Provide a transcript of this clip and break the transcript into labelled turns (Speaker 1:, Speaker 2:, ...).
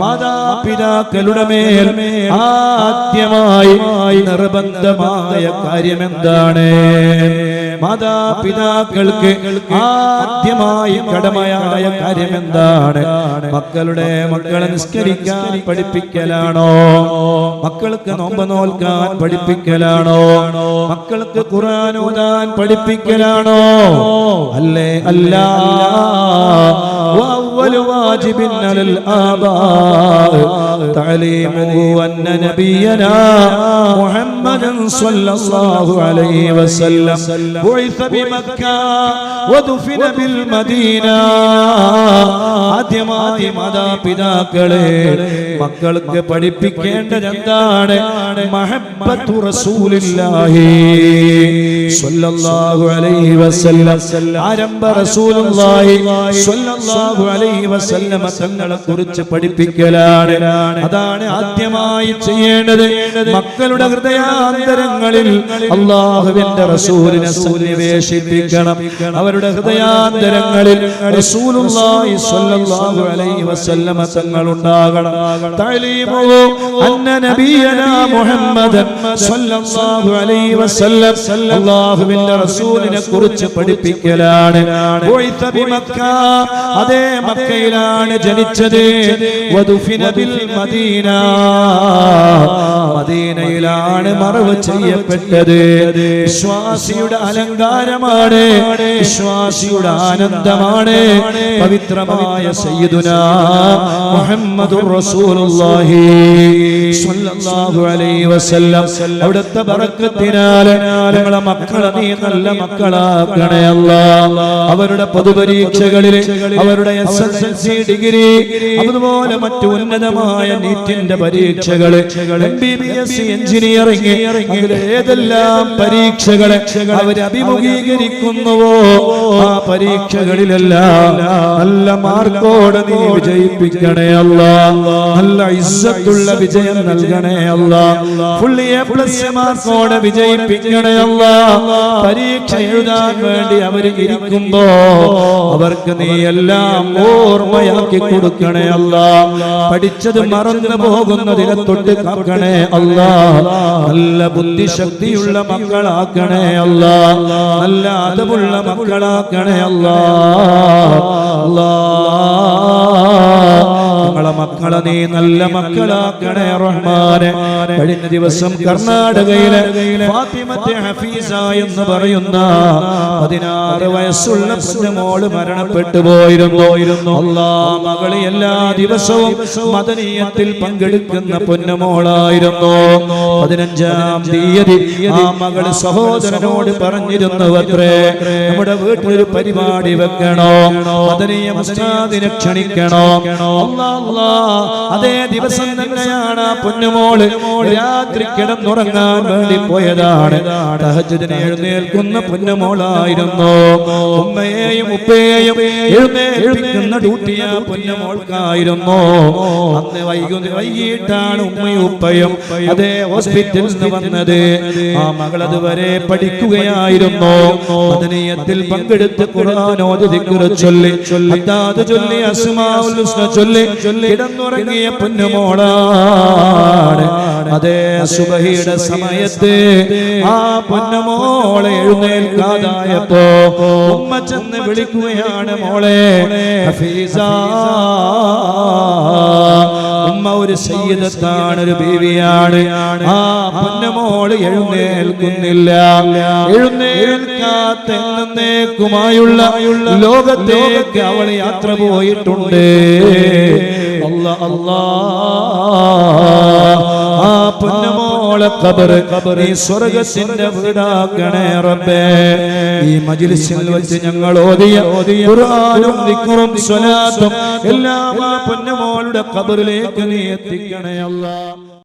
Speaker 1: മാതാപിതാക്കളുടെ മേൽ ആദ്യമായി നിർബന്ധമായ കാര്യം എന്താണ് മാതാപിതാക്കൾക്ക് ആദ്യമായി കടമയായ കാര്യം എന്താണ് മക്കളുടെ മക്കളെ നിസ്കരിക്കാൻ പഠിപ്പിക്കലാണോ? മക്കൾക്ക് നോമ്പ് നോൽക്കാൻ പഠിപ്പിക്കലാണോ? മക്കൾക്ക് ഖുർആൻ ഓതാൻ പഠിപ്പിക്കലാണോ? അല്ലേ? അല്ലാ. واجب على الآباء تعليمه أن نبينا محمد صلى الله عليه وسلم بعث بمكة ودفن بالمدينة ആദ്യമായി മാതാപിതാക്കളെ മക്കൾക്ക് പഠിപ്പിക്കേണ്ടത് എന്താണ് മഹബത്തു റസൂലില്ലാഹി സ്വല്ലല്ലാഹു അലൈഹി വസല്ലം ആരംഭ റസൂലുള്ളാഹി സ്വല്ലല്ലാഹു അലൈഹി വസല്ലം തങ്ങളെ കുറിച്ച് പഠിപ്പിക്കലാണ്. അതാണ് ആദ്യമായി ചെയ്യേണ്ടത്. മക്കളുടെ ഹൃദയാന്തരങ്ങളിൽ അള്ളാഹുവിന്റെ റസൂലിനെ സന്നിവേശിപ്പിക്കണം. അവരുടെ ഹൃദയാന്തരങ്ങളിൽ റസൂലുള്ളാഹി സ്വല്ലല്ലാഹു അലൈഹി തഅലീമു സ്വല്ലല്ലാഹു അലൈഹി വസല്ലം റസൂലിനെ കുറിച്ച് പഠിപ്പിക്കലാണ്. അതേ മക്കയിലാണ് ജനിച്ചത്. വദുഫിന ബിൽ മദീന. മദീനയിലാണ് മറവ് ചെയ്യപ്പെട്ടത്. വിശ്വാസിയുടെ അലങ്കാരമാണ്. വിശ്വാസിയുടെ ആനന്ദമാണ്. പവിത്രമായ സയ്യിദുന മുഹമ്മദുർ റസൂലുള്ളാഹി സ്വല്ലല്ലാഹു അലൈഹി വസല്ലം. അവിടുത്തെ ബറക്കത്തിനാൽ ഞങ്ങളെ മക്കളെ നീ നല്ല മക്കളാക്കണേ അല്ലാ അവരുടെ പൊതുപരീക്ഷകളിൽ അവരുടെ S S L C degree അതുപോലെ മറ്റു ഉന്നതമായ നീറ്റിന്റെ പരീക്ഷകൾ എഞ്ചിനീയറിംഗ് ഏതെല്ലാം പരീക്ഷകളെ അവർ അഭിമുഖീകരിക്കുന്നുവോ ആ പരീക്ഷകളിലെല്ലാം നല്ല മാർക്കോടെ നീ വിജയിപ്പിക്കണേ അല്ല. നല്ല ഇസ്സത്തുള്ള വിജയം നൽകണേ അല്ല. ഫുള്ളി എ പ്ലസ് മാർക്കോടെ വിജയിപ്പിക്കണേ അല്ല. പരീക്ഷ എഴുതാൻ വേണ്ടി അവർ ഇരിക്കുമ്പോ അവർക്ക് നീ എല്ലാം ഓർമ്മയാക്കി കൊടുക്കണേ അല്ല. പഠിച്ചത് മറന്നു പോകുന്നതിനെ തൊട്ട് കാക്കണേ അല്ല. നല്ല ബുദ്ധിശക്തിയുള്ള മക്കളാക്കണേ അല്ല. നല്ല അതുമുള്ള മക്കളാക്കണേ അല്ല. ഞങ്ങളെ മക്കളെ നീ നല്ല മക്കളാക്കണേ റഹ്മാനെ. കഴിഞ്ഞ ദിവസം കർണാടകയിലെ ഫാത്തിമത്തെ ഹഫീസ എന്ന് പറയുന്ന പതിനാറ് വയസ്സുള്ള മോൾ മരണപ്പെട്ടു പോയിരുന്നു. അല്ലാ മകൾ എല്ലാ ദിവസവും മദനീയത്തിൽ പങ്കെടുക്കുന്ന പൊന്നുമോളായിരുന്നു പതിനഞ്ചാം തീയതി ആ മകൾ സഹോദരനോട് പറഞ്ഞിരുന്നു അത്രേ നമ്മുടെ വീട്ടിലൊരു പരിപാടി വെക്കണോ? മദനീയ മുസ്താദിനെ ക്ഷണിക്കണോ. അതേ ദിവസം തന്നെയാണ് പൊന്നുമോൾ രാത്രി കിടന്നുറങ്ങാൻ വേണ്ടി പോയതാണ്. എഴുന്നേൽക്കുന്ന പൊന്നുമോളായിരുന്നു. ഉമ്മയെയും ഉപ്പയെയും എഴുന്നേൽപ്പിക്കുന്ന ഡ്യൂട്ടിയ പൊന്നുമോൾക്കായിരുന്നു. അന്ന് വൈകുന്ന വൈകിട്ടാണ് ഉമ്മയും ഉപ്പയും അതേ ഹോസ്പിറ്റലിൽ നിന്ന് വന്നത്. ആ മകൾ അതുവരെ പഠിക്കുകയായിരുന്നു. മദനീയത്തിൽ പങ്കെടുത്ത് ഖുർആാനോദി ചൊല്ലി ചൊല്ലി അസുമാ ചൊല്ലി ചൊല്ലി കിടന്നുറങ്ങിയ പൊന്നുമോളാണ്. അതേ സുബഹിയുടെ സമയത്ത് ആ പൊന്നുമോളെ എഴുന്നേൽക്കാതായപ്പോ ഉമ്മ ചെന്ന് വിളിക്കുകയാണ് മോളെ. ഹഫീസ. ഉമ്മ ഒരു സയ്യിദത്താണ് ഒരു ബീവിയാണ്. ആ പൊന്നുമോൾ എഴുന്നേൽക്കുന്നില്ല. എഴുന്നേൽക്കാത്ത എന്നേക്കുമായുള്ള ലോകത്തേക്ക് അവൾ യാത്ര പോയിട്ടുണ്ട്. അല്ല അല്ലാ. ആ പൊന്നുമോളെ കബർ നീ സ്വർഗത്തിന്റെ വീടാക്കണേ റബ്ബേ. ഈ മജിലിസിൽ വെച്ച് ഞങ്ങൾ ഓതിയ ഖുർആനും ദിക്റും സ്വലാത്തും എല്ലാം ആ പൊന്നുമോളുടെ കബറിലേക്ക് നീ എത്തിക്കണേ അല്ലാ.